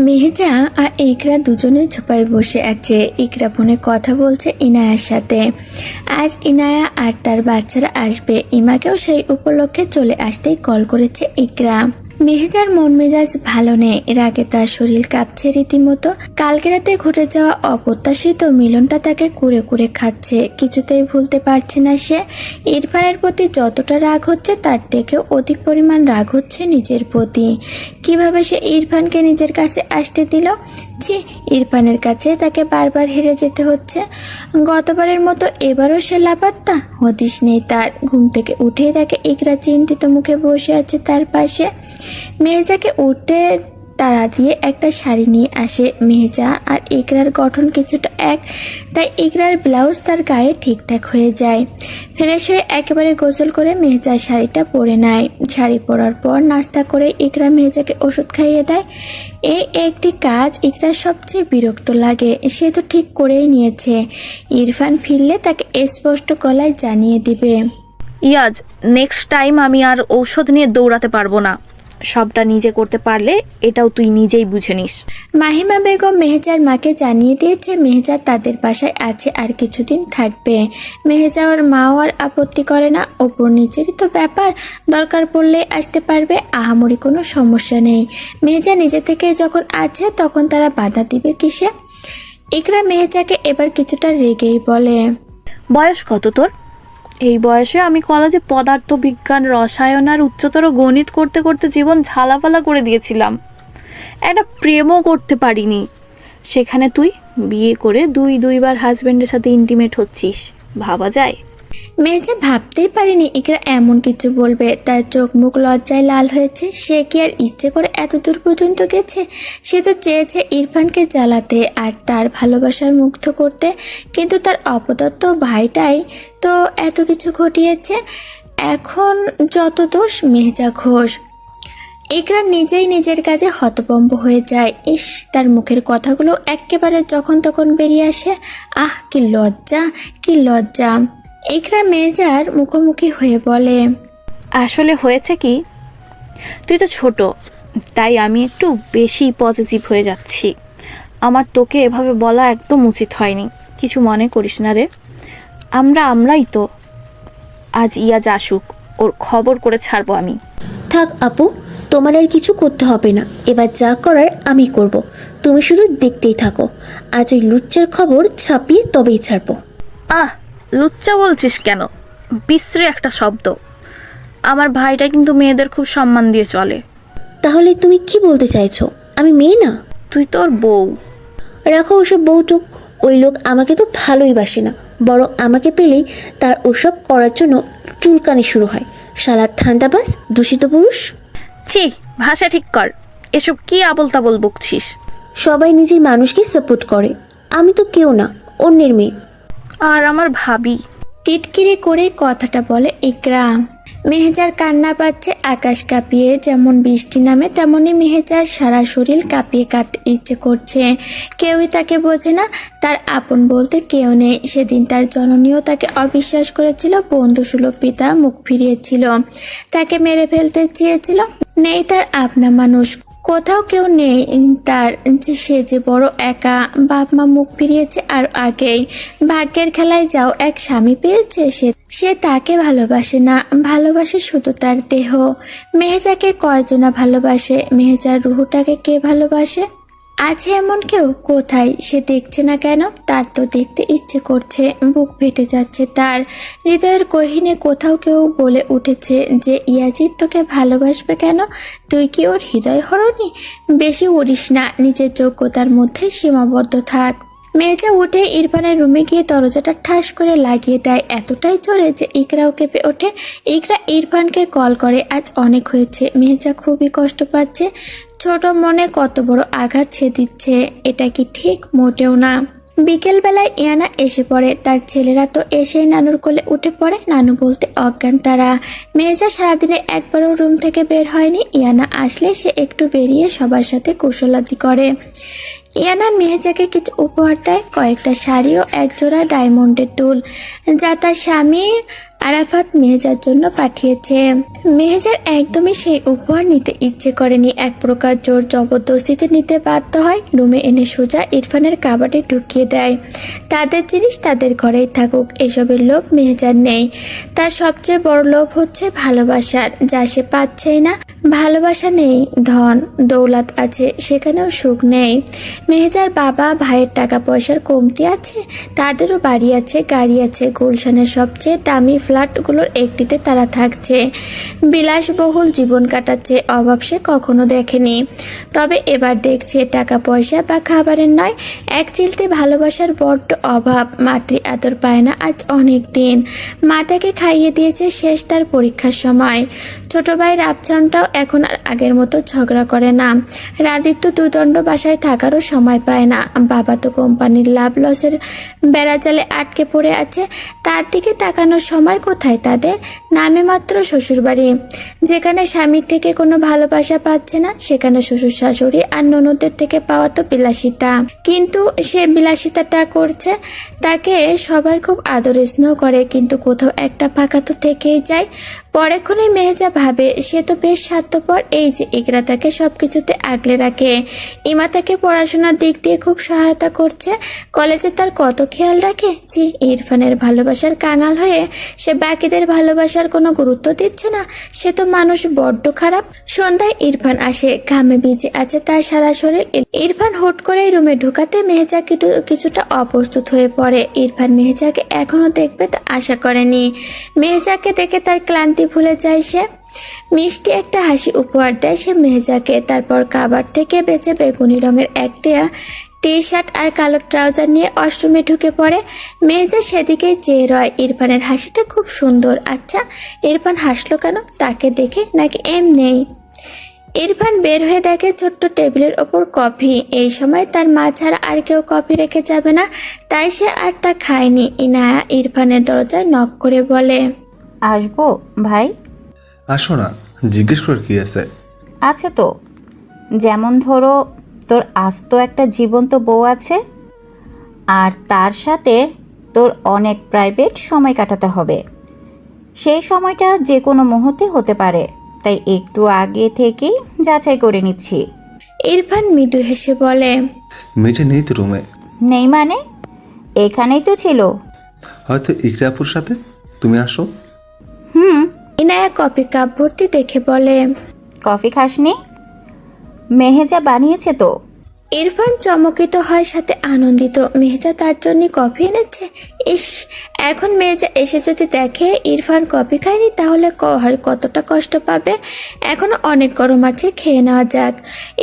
মেহেজা আর ইকরা দুজনে ঝোপায় বসে আছে। ইকরা ফোনে কথা বলছে ইনায়ার সাথে। আজ ইনায়া আর তার বাচ্চারা আসবে। ইমাকেও সেই উপলক্ষে চলে আসতেই কল করেছে ইকরা। মেহেজার মন মেজাজ ভালো নেই। রাগে তার শরীর কাঁপছে রীতিমতো। কালকে রাতে ঘটে যাওয়া অপ্রত্যাশিত মিলনটা তাকে কুড়ে কুড়ে খাচ্ছে। কিছুতেই ভুলতে পারছে না সে। ইরফানের প্রতি যতটা রাগ হচ্ছে, তার থেকেও অধিক পরিমাণ রাগ হচ্ছে নিজের প্রতি। কীভাবে সে ইরফানকে নিজের কাছে আসতে দিল? ছি, ইরফানের কাছে তাকে বারবার হেরে যেতে হচ্ছে। গতবারের মতো এবারও সে লাপাত্তা। হদিস নেই তার। ঘুম থেকে উঠে তাকে ইকরা চিন্তিত মুখে বসে আছে তার পাশে। মেহেজাকে উঠতে তারা দিয়ে একটা শাড়ি নিয়ে আসে মেহেজা আর ইকরার গঠন কিছুটা এক, তাই ইকরার ব্লাউজ তার গায়ে ঠিকঠাক হয়ে যায়। ফ্রেশ হয়ে একেবারে গোসল করে মেহেজার শাড়িটা পরে নেয়। শাড়ি পরার পর নাস্তা করে ইকরা মেহেজাকে ওষুধ খাইয়ে দেয়। এই একটি কাজ ইকরার সবচেয়ে বিরক্ত লাগে, সে তো ঠিক করেই নিয়েছে। ইরফান ফিরলে তাকে স্পষ্ট গলায় জানিয়ে দিবে। ইয়াজ নেক্সট টাইম আমি আর ঔষধ নিয়ে দৌড়াতে পারব না। সবটা নিজে করতে পারলে এটাও তুই নিজেই বুঝে নিস। মাহিমা বেগম মেহেজার মাকে জানিয়ে দিয়েছে মেহেজা তাদের বাসায় আছে আর কিছুদিন থাকবে। মেহেজা ওর মাও আর আপত্তি করে না ওপর নিজেরই তো ব্যাপার দরকার পড়লে আসতে পারবে আহামরি কোনো সমস্যা নেই। মেহেজা নিজে থেকে যখন আছে তখন তারা বাধা দিবে কিসে? ইকরা মেহেজাকে এবার কিছুটা রেগেই বলে বয়স কত তোর? এই বয়সে আমি কলেজে পদার্থ বিজ্ঞান রসায়ন আর উচ্চতর গণিত করতে করতে জীবন ঝালাপালা করে দিয়েছিলাম। একটা প্রেমও করতে পারিনি। সেখানে তুই বিয়ে করে দুই দুইবার হাজব্যান্ডের সাথে ইন্টিমেট হচ্ছিস। ভাবা যায়? মেয়েছে ভাবতেই পারেনি ইকরা এমন কিছু বলবে। তার চোখ মুখ লজ্জায় লাল হয়েছে। সে কি আর ইচ্ছে করে এত দূর পর্যন্ত গেছে? সে তো চেয়েছে ইরফানকে জ্বালাতে আর তার ভালোবাসার মুগ্ধ করতে। কিন্তু তার অপদত্ত ভাইটাই তো এত কিছু ঘটিয়েছে। এখন যত দোষ মেহজা ঘোষ। ইকরা নিজেই নিজের কাজে হতভম্ব হয়ে যায়। ইস, তার মুখের কথাগুলো একেবারে যখন তখন বেরিয়ে আসে। আহ, কি লজ্জা কি লজ্জা। ইকরা মেজার মুখোমুখি হয়ে বলে আসলে হয়েছে কি? তুই তো ছোট তাই আমি একটু বেশি পজিটিভ হয়ে যাচ্ছি। আমার তোকে এভাবে বলা একদম উচিত হয়নি। কিছু মনে করিস না রে। আমরা আমরাই তো। আজ ইয়াজ আসুক ওর খবর করে ছাড়বো আমি। থাক আপু তোমার আর কিছু করতে হবে না। এবার যা করার আমি করব। তুমি শুধু দেখতেই থাকো। আজ ওই লুচ্চার খবর ছাপিয়ে তবেই ছাড়বো। আহ লুচ্চা বলছিস কেন? বিশ্রী একটা শব্দ। আমার ভাইটা কিন্তু মেয়েদের খুব সম্মান দিয়ে চলে। তাহলে তুমি কি বলতে চাইছো? আমি মেয়ে না? তুই তোর বউ। রাখো ওসব বউটুক। ওই লোক আমাকে তো ভালোই বাসে না। বরং আমাকে পেলেই তার ওসব করার জন্য চুলকানি শুরু হয়। শালার ঠান্ডাবাস দূষিত পুরুষ। ছি ভাষা ঠিক কর। এসব কি আবল তাবল বকছিস? সবাই নিজের মানুষকে সাপোর্ট করে। আমি তো কেউ না অন্যের মেয়ে। আর আমার ভাবি। টিটকিরি করে কথাটা বলে ইকরা মেহেজার কান্না পাচ্ছে, আকাশ কাঁপিয়ে যেমন বৃষ্টি নামে, তেমনই মেহেজার সারা শরীর কাঁপিয়ে কাঁদতে ইচ্ছে করছে। কেউই তাকে বোঝে না, তার আপন বলতে কেউ নেই। সেদিন তার জননীয় তাকে অবিশ্বাস করেছিল, বন্ধুসুলভ পিতা মুখ ফিরিয়েছিল। তাকে মেরে ফেলতে চেয়েছিল, নেই তার আপনা মানুষ। কোথাও কেউ নেই তার সে যে বড় একা বাপ মা মুখ ফিরিয়েছে আর আগেই ভাগ্যের খেলায় যাও, এক স্বামী পেয়েছে সে সে তাকে ভালোবাসে না, ভালোবাসে শুধু তার দেহ। মেহেজাকে কয়জনা ভালোবাসে? মেহেজার রুহুটাকে কে ভালোবাসে? আছে এমন কেউ? কোথায়? সে দেখছে না কেন? তার তো দেখতে ইচ্ছে করছে। বুক ফেটে যাচ্ছে তার। হৃদয়ের কহিনে কোথাও কেউ বলে উঠেছে যে ইয়াজিৎ তোকে ভালোবাসবে কেন? তুই কি ওর হৃদয় হরণি? বেশি উড়িস না। নিজের যোগ্যতার মধ্যে সীমাবদ্ধ থাক। মেয়েজা উঠে ইরফানের রুমে গিয়ে দরজাটা ঠাস করে লাগিয়ে দেয়। এতটাই চড়ে যে ইকরাও কেঁপে ওঠে। ইকরা ইরফানকে কল করে, আজ অনেক হয়েছে। মেহেজা খুবই কষ্ট পাচ্ছে। ছোট মনে কত বড় আঘাত সে দিচ্ছে, এটা কি ঠিক? মোটেও না। বিকেলবেলায় ইয়ানা এসে পড়ে। তার ছেলেরা তো এসেই নানুর কোলে উঠে পড়ে, নানু বলতে অজ্ঞান তারা। মেয়েজা সারাদিনে একবারও রুম থেকে বের হয়নি। ইয়ানা আসলে সে একটু বেরিয়ে সবার সাথে কুশলাদি করে। ইয়ানা মেহেজাকে কিছু উপহার দেয়, কয়েকটা শাড়ি ও একজোড়া ডায়মন্ডের দুল। যা তার স্বামী আরাফাত মেহেজার জন্য পাঠিয়েছে। মেহেজার একদমই সেই উপহার নিতে ইচ্ছে করেনি। এক প্রকার জোর জবরদস্তিতে নিতে বাধ্য হয়। রুমে এনে সোজা ইরফানের কাবাডে ঢুকিয়ে দেয়। তাদের জিনিস তাদের ঘরেই থাকুক, এসবের লোভ মেহেজার নেই। তার সবচেয়ে বড় লোভ হচ্ছে ভালোবাসার, যা সে পাচ্ছেই না। ভালোবাসা নেই, ধন, দৌলত আছে, সেখানেও সুখ নেই। মেহেজার বাবা ভাইয়ের টাকা পয়সার কমতি আছে, তাদেরও বাড়ি আছে, গাড়ি আছে, গুলশানের সবচেয়ে দামি ফ্ল্যাটগুলোর একটিতে তারা থাকছে। বিলাসবহুল জীবন কাটাচ্ছে, অভাব সে কখনো দেখেনি। তবে এবার দেখছে টাকা পয়সা বা খাবারের নয়, এক চিলতে ভালোবাসার বড্ড অভাব। মাতৃ আদর পায় না আজ অনেক দিন মা তাকে খাইয়ে দিয়েছে শেষ তার পরীক্ষার সময়। ছোট ভাই রাবচানটাও এখন আর আগের মতো ঝগড়া করে না। রাদিত্য দুদণ্ড বাসায় থাকারও সময় পায় না। বাবা তো কোম্পানির লাভ লসের বেড়াজালে আটকে পড়ে আছে। তার দিকে তাকানোর সময় কোথায় তাদের? নামে মাত্র শ্বশুরবাড়ি। যেখানে স্বামীর থেকে কোনো ভালোবাসা পাচ্ছে না, সেখানে শ্বশুর শাশুড়ি আর ননদের থেকে পাওয়া তো বিলাসিতা। কিন্তু সে বিলাসিতাটা করছে, তাকে সবাই খুব আদর স্নেহ করে, কিন্তু কোথাও একটা ফাঁকা তো থেকেই যায়। পরেক্ষণে মেহেজা ভাবে, সে তো বেশ স্বার্থপর। এই যে ইকরা তাকে সব কিছুতে আগলে রাখে। ইমা তাকে পড়াশোনার দিক দিয়ে খুব সহায়তা করছে। কলেজে তার কত খেয়াল রাখে? জি ইরফানের ভালোবাসার কাঙাল হয়ে সে বাকিদের ভালোবাসার কোনো গুরুত্ব দিচ্ছে না। সে তো মানুষ বড্ড খারাপ। সন্ধ্যায় ইরফান আসে, ঘামে বিজে আছে তার সারা শরীর। ইরফান হুট করে রুমে ঢোকাতে মেহেজা কিছুটা অপ্রস্তুত হয়ে পড়ে। ইরফান মেহেজাকে এখনও দেখবে তা আশা করেনি। মেহেজাকে দেখে তার ক্লান্তি ভুলে যায় সে। মিষ্টি একটা হাসি উপহার দেয় সে মেহেজাকে। তারপর কাবার থেকে বেঁচে বেগুনি রঙের একটা টি শার্ট আর কালো ট্রাউজার নিয়ে অষ্টমে ঢুকে পড়ে। মেহেজা সেদিকেই চেয়ে রয়, ইরফানের হাসিটা খুব সুন্দর। আচ্ছা ইরফান হাসলো কেন? তাকে দেখে নাকি এম নেই? ইরফান বের হয়ে দেখে ছোট্ট টেবিলের ওপর কফি। এই সময় তার মা ছাড়া আর কেউ কফি রেখে যাবে না, তাই সে আর তা খায়নি। ইনায়া ইরফানের দরজায় নক করে বলে আসব ভাই? আসো না জিজ্ঞেস করার কি আছে। আছে তো। যেমন ধরো তোর আস্ত একটা জীবন্ত বউ আছে আর তার সাথে তোর অনেক প্রাইভেট সময় কাটাতে হবে। সেই সময়টা যে কোনো মুহূর্তে হতে পারে তাই একটু আগে থেকেই যাচাই করে নিচ্ছি। ইরফান মৃদু হেসে বলে মেজে নেই তো রুমে নেই মানে? এখানেই তো ছিল। হয়তো ইকরাপুর সাথে? তুমি আসো। হুম। ইনায়া কফি কাপ ভর্তি দেখে বলে কফি খাসনি? মেহেজা বানিয়েছে তো। ইরফান চমকিত হয় সাথে আনন্দিত। মেহজা তার জন্য কফি এনেছে? ইস এখন মেহজা এসে যদি দেখে ইরফান কফি খায়নি তাহলে কতটা কষ্ট পাবে? এখনও অনেক গরম আছে খেয়ে নেওয়া যাক।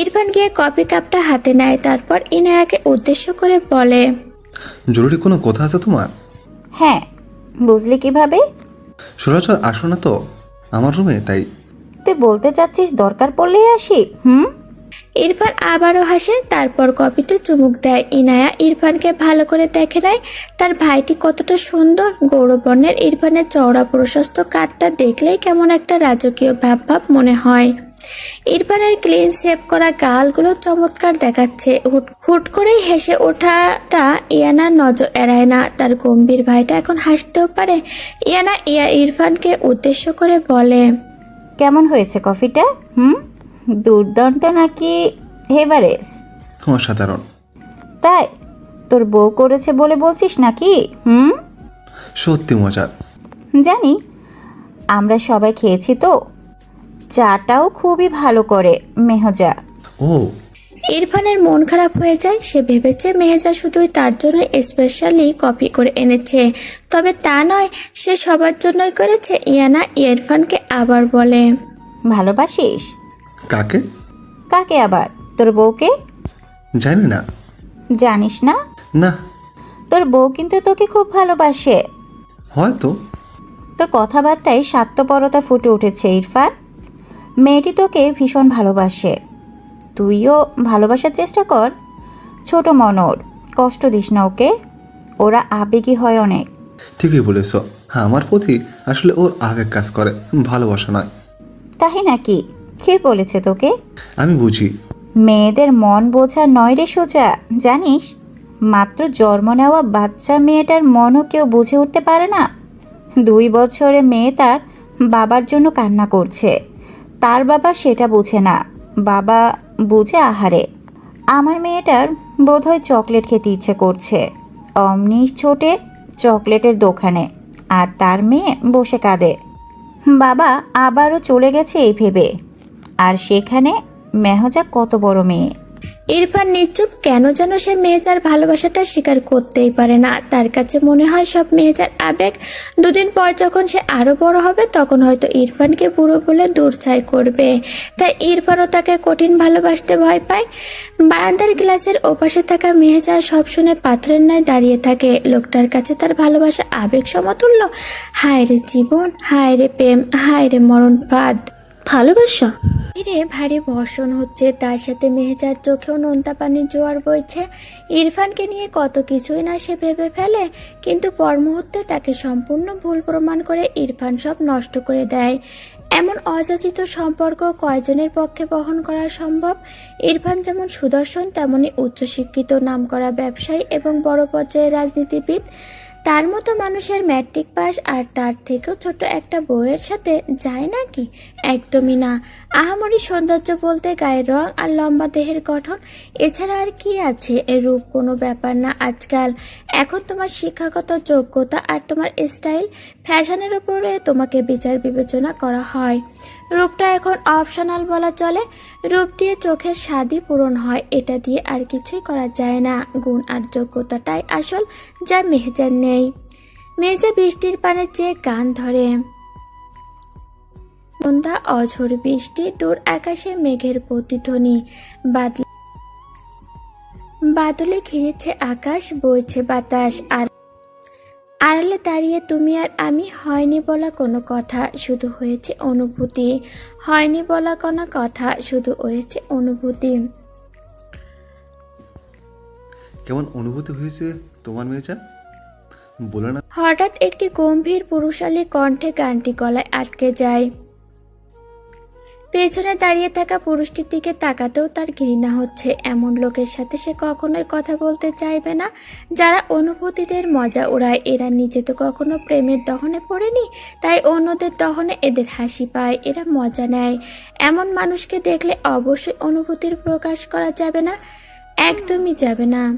ইরফান গিয়ে কফি কাপটা হাতে নেয় তারপর ইনায়াকে উদ্দেশ্য করে বলে জরুরি কোনো কথা আছে তোমার? হ্যাঁ বুঝলি কীভাবে? সরাচর আসো না তো আমার রুমে তাই তুই বলতে চাচ্ছিস দরকার পড়লেই আসি হুম? ইরফান আবারও হাসে তারপর কপিতে চুমুক দেয়। ইনায়া ইরফানকে ভালো করে দেখে নেয়। তার ভাইটি কতটা সুন্দর গৌরবর্ণের ইরফানের চওড়া প্রশস্ত কাঠটা দেখলেই কেমন একটা রাজকীয় ভাব ভাব মনে হয়। ইরফানের ক্লিন সেভ করা গালগুলো চমৎকার দেখাচ্ছে। হুট হুট করেই হেসে ওঠাটা ইয়ানার নজর এড়ায় না। তার গম্ভীর ভাইটা এখন হাসতেও পারে। ইয়ানা ইয়া ইরফানকে উদ্দেশ্য করে বলে কেমন হয়েছে কফিটা? হুম? দুর্দান্ত নাকি হেভারেস? তোমার সাধারণ। তাই? তোর বউ করেছে বলে বলছিস নাকি? হুম? সত্যি মজার। জানি। আমরা সবাই খেয়েছি তো। চাটাও খুবই ভালো করে মেহজা। ও। ইরফানের মন খারাপ হয়ে যায় সে ভেবেছে মেহেজা শুধুই তার জন্য স্পেশালি কপি করে এনেছে। তবে তা নয় সে সবার জন্যই করেছে ইয়ানা ইরফানকে আবার বলে। ভালোবাসিস? কাকে? কাকে আবার? তোর বউকে? জানি না। জানিস না? না। তোর বউ কিন্তু তোকে খুব ভালোবাসে। হয়তো। তোর কথাবার্তায় স্বার্থপরতা ফুটে উঠেছে ইরফান। মেয়েটি তোকে ভীষণ ভালোবাসে। তুইও ভালোবাসার চেষ্টা কর। ছোট মনোর কষ্ট দিস না ওকে। ওরা আবেগী হয় অনেক। ঠিকই বলেছ। হ্যাঁ আমার প্রতি আসলে ওর আবেগ কাজ করে ভালোবাসা নয়। তাই নাকি? কে বলেছে তোকে? আমি বুঝি। মেয়েদের মন বোঝা নয় রে সোজা জানিস? মাত্র জন্ম নেওয়া বাচ্চা মেয়েটার মনও কেউ বুঝে উঠতে পারে না। দুই বছরে মেয়ে তার বাবার জন্য কান্না করছে। তার বাবা সেটা বুঝে না। বাবা বুঝে আহারে। আমার মেয়েটার বোধহয় চকলেট খেতে ইচ্ছে করছে। অমনি ছোটে চকলেটের দোকানে আর তার মেয়ে বসে কাঁদে। বাবা আবারও চলে গেছে এই ভেবে। আর সেখানে মেহজা কত বড় মেয়ে। ইরফান নিশ্চুপ কেন যেন সে মেহেজার ভালোবাসাটা স্বীকার করতেই পারে না। তার কাছে মনে হয় সব মেহেজার আবেগ। দুদিন পর যখন সে আরও বড় হবে, তখন হয়তো ইরফানকে বুড়ো বলে দূরছাই করবে। তাই ইরফানও তাকে কঠিন ভালোবাসতে ভয় পায়। বারান্দার গ্লাসের ওপাশে থাকা মেহেজা সব শুনে পাথরের ন্যায় দাঁড়িয়ে থাকে। লোকটার কাছে তার ভালোবাসা আবেগ সমতুল্য। হায় রে জীবন হায় রে প্রেম হায় রে মরণ ফাঁদ ভালোবাসা? ধীরে ভারী বর্ষণ হচ্ছে, তার সাথে মেহেজার চোখেও নোনতা পানির জোয়ার বইছে। ইরফানকে নিয়ে কত কিছুই না সে ভেবে ফেলে, কিন্তু পর মুহূর্তে তাকে সম্পূর্ণ ভুল প্রমাণ করে ইরফান সব নষ্ট করে দেয়। এমন অযাচিত সম্পর্ক কয়জনের পক্ষে বহন করা সম্ভব? ইরফান যেমন সুদর্শন, তেমনি উচ্চশিক্ষিত, নামকরা ব্যবসায়ী এবং বড় পর্যায়ের রাজনীতিবিদ। তার মতো মানুষের ম্যাট্রিক পাস আর তার থেকেও ছোট একটা বউয়ের সাথে যায় নাকি? একদমই না। আহামরি সৌন্দর্য বলতে গায়ের রং আর লম্বা দেহের গঠন, এছাড়া আর কি আছে? এ রূপ কোনো ব্যাপার না আজকাল। এখন তোমার শিক্ষাগত যোগ্যতা আর তোমার স্টাইল ফ্যাশনের উপরে তোমাকে বিচার বিবেচনা করা হয়। রূপটা এখন অপশনাল বলা চলে। রূপ দিয়ে চোখের স্বাদই পূরণ হয়, এটা দিয়ে আর কিছুই করা যায় না। গুণ আর যোগ্যতাটাই আসল, যা মেহেজার নেই। মেজে বৃষ্টির পানে চেয়ে গান ধরে। সন্ধ্যা অঝোর বৃষ্টি, দূর আকাশে মেঘের প্রতিধ্বনি। বাদল বাদলে ঘিরেছে আকাশ, বইছে বাতাস, আর আড়ালে দাঁড়িয়ে তুমি আর আমি হয়নি বলা কোনো কথা শুধু হয়েছে অনুভূতি। হয়নি বলা কোনো কথা শুধু হয়েছে অনুভূতি। কেমন অনুভূতি হয়েছে তোমার মেয়েটা? বলে না। হঠাৎ একটি গম্ভীর পুরুষালী কণ্ঠে গানটি গলায় আটকে যায়। পেছনে দাঁড়িয়ে থাকা পুরুষটির দিকে তাকাতেও তার ঘৃণা হচ্ছে। এমন লোকের সাথে সে কখনোই কথা বলতে চাইবে না। যারা অনুভূতিদের মজা ওড়ায়, এরা নিজে তো কখনো প্রেমের দহনে পড়েনি, তাই অন্যদের দহনে এদের হাসি পায়, এরা মজা নেয়। এমন মানুষকে দেখলে অবশ্যই অনুভূতির প্রকাশ করা যাবে না। একদমই যাবে না।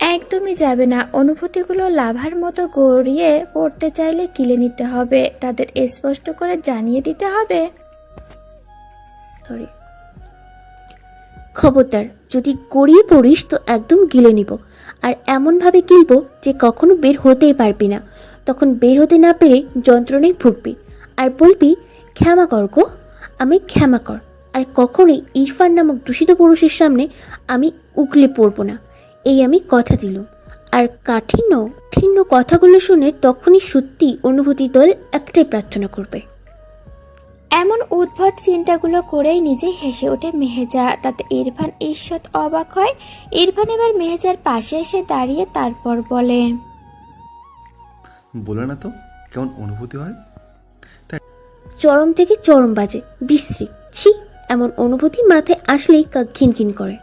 একদমই যাবে না। অনুভূতিগুলো লাভার মতো গড়িয়ে পড়তে চাইলে কিলে নিতে হবে। তাদের স্পষ্ট করে জানিয়ে দিতে হবে। সরি খবরদার, যদি গড়িয়ে পড়িস তো একদম গিলে নিব, আর এমনভাবে গিলব যে কখনো বের হতেই পারবি না। তখন বের হতে না পেরে যন্ত্রণায় ভুগবি, আর বলবি, ক্ষমা কর গো, আমি ক্ষমা কর, আর কখনোই ইরফান নামক দূষিত পুরুষের সামনে আমি উগলে পড়ব না। এই আমি কথা দিলাম, আর কাঠিন্য, ঠিন্য কথাগুলো শুনে তখনই সত্যি অনুভূতি দল একটাই প্রার্থনা করবে। এমন উদ্ভট চিন্তাগুলো করেই নিজেই হেসে ওঠে মেহেজা। তাতে ইরফান ঈষৎ অবাক হয়। ইরফান এবার মেহেজার পাশে এসে দাঁড়িয়ে তারপর বলে বলে না তো কেমন অনুভূতি হয়? চরম থেকে চরম বাজে বিশ্রী। ছি এমন অনুভূতি মাথায় আসলেই ঘিনঘিন করে।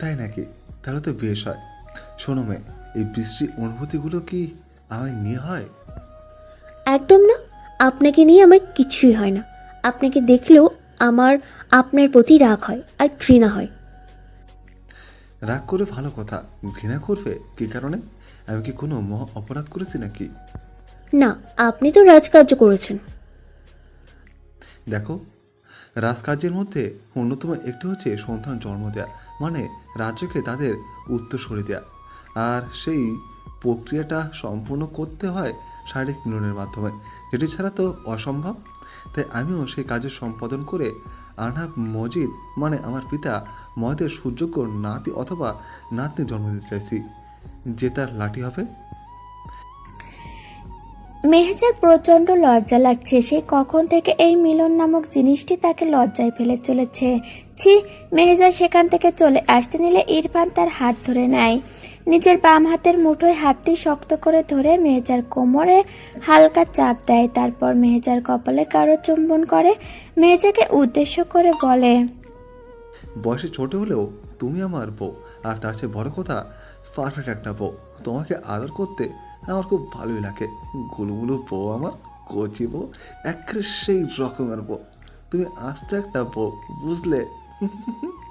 তাই নাকি? তাহলে তো বেশ হয়। শোনো মেয়ে এই বৃষ্টি অনুভূতিগুলো কি আমায় নিয়ে হয়? একদম না। আপনাকে নিয়ে আমার কিছুই হয় না। আপনাকে দেখলেও আমার আপনার প্রতি রাগ হয় আর ঘৃণা হয়। রাগ করে ভালো কথা ঘৃণা করবে কি কারণে? আমি কি কোনো মহা অপরাধ করেছি নাকি? না আপনি তো রাজকার্য করেছেন। দেখো রাজকার্যের মধ্যে অন্যতম একটি হচ্ছে সন্তান জন্ম দেয়া মানে রাজ্যকে তাদের উত্তরসূরি দেয়া। আর সেই প্রক্রিয়াটা সম্পূর্ণ করতে হয় শারীরিক মিলনের মাধ্যমে। যেটি ছাড়া তো অসম্ভব। তাই আমিও সেই কাজের সম্পাদন করে আরনাব মজিদ মানে আমার পিতা, মহদের সুযোগ্য নাতি অথবা নাতনি জন্ম দিতে চাইছি। যে তার লাঠি হবে। মেহেজার প্রচণ্ড লজ্জা লাগছে। সে কখন থেকে এই মিলন নামক জিনিসটি তাকে লজ্জায় ফেলে চলেছে। ছি, মেহেজা সেখান থেকে চলে আসতে নিলে ইরফান তার হাত ধরে নেয়। নিজের বাম হাতের মুঠোয় হাতটি শক্ত করে ধরে মেহেজার কোমরে হালকা চাপ দেয়। তারপর মেহেজার কপালে কারও চুম্বন করে। মেহেজাকে উদ্দেশ্য করে বলে, বয়সে ছোট হলেও তুমি আমার বউ, আর তার চেয়ে বড় কথা পারফেক্ট একটা বউ। তোমাকে আদর করতে আমার খুব ভালোই লাগে। গুলুগুলু বউ আমার, কচি বউ একেবারে সেই রকমের বউ। তুমি আস্তে একটা বউ, বুঝলে?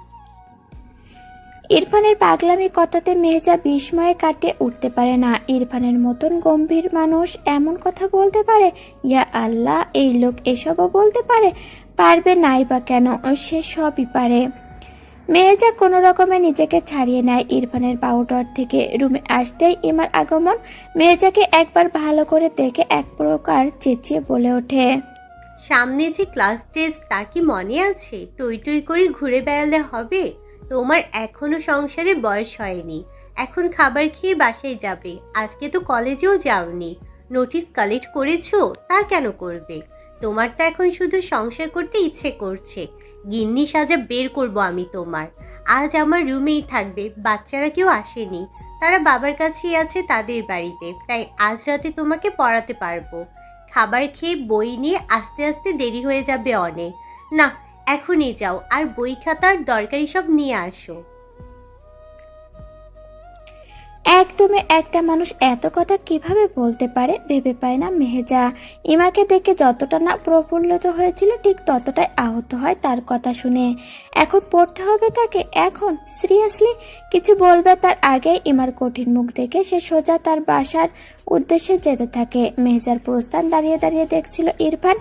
ইরফানের পাগলামি কথাতে মেহজা বিস্ময়ে কাটিয়ে উঠতে পারে না। ইরফানের মতন গম্ভীর মানুষ এমন কথা বলতে পারে? ইয়া আল্লাহ, এই লোক এসবও বলতে পারে? পারবে নাই বা কেন? সে সবই পারে। মেহেজা কোনো রকমে নিজেকে ছাড়িয়ে নেয়। ইরফানের পাউডার থেকে রুমে আসতেই ইমার আগমন মেহেজাকে একবার ভালো করে দেখে এক প্রকার চেঁচিয়ে বলে ওঠে। সামনে যে ক্লাস টেস্ট, তা কি মনে আছে? টই টই করে ঘুরে বেড়ালে হবে? তোমার এখনও সংসারে বয়স হয়নি। এখন খাবার খেয়ে বাসায় যাবে। আজকে তো কলেজেও যাওনি। নোটিশ কালেক্ট করেছ, তা কেন করবে? তোমার তো এখন শুধু সংসার করতে ইচ্ছে করছে। গিন্নি সাজা বের করব আমি তোমার। আজ আমার রুমেই থাকবে, বাচ্চারা কেউ আসেনি। তারা বাবার কাছেই আছে তাদের বাড়িতে, তাই আজ রাতে তোমাকে পড়াতে পারব। খাবার খেয়ে বই নিয়ে আস্তে আস্তে দেরি হয়ে যাবে অনেক। না এখনই যাও, আর বই খাতার দরকারি সব নিয়ে আসো। একদমে একটা মানুষ এত কথা কীভাবে বলতে পারে ভেবে পায় না মেহেজা। ইমাকে দেখে যতটা না প্রফুল্লিত হয়েছিল, ঠিক ততটাই আহত হয় তার কথা শুনে। এখন পড়তে হবে তাকে? এখন? সিরিয়াসলি কিছু বলবে তার আগে? ইমার কঠিন মুখ দেখে সে সোজা তার বাসার উদ্দেশ্যে যেতে থাকে। মেহেজার প্রস্থান দাঁড়িয়ে দাঁড়িয়ে দেখছিল ইরফান।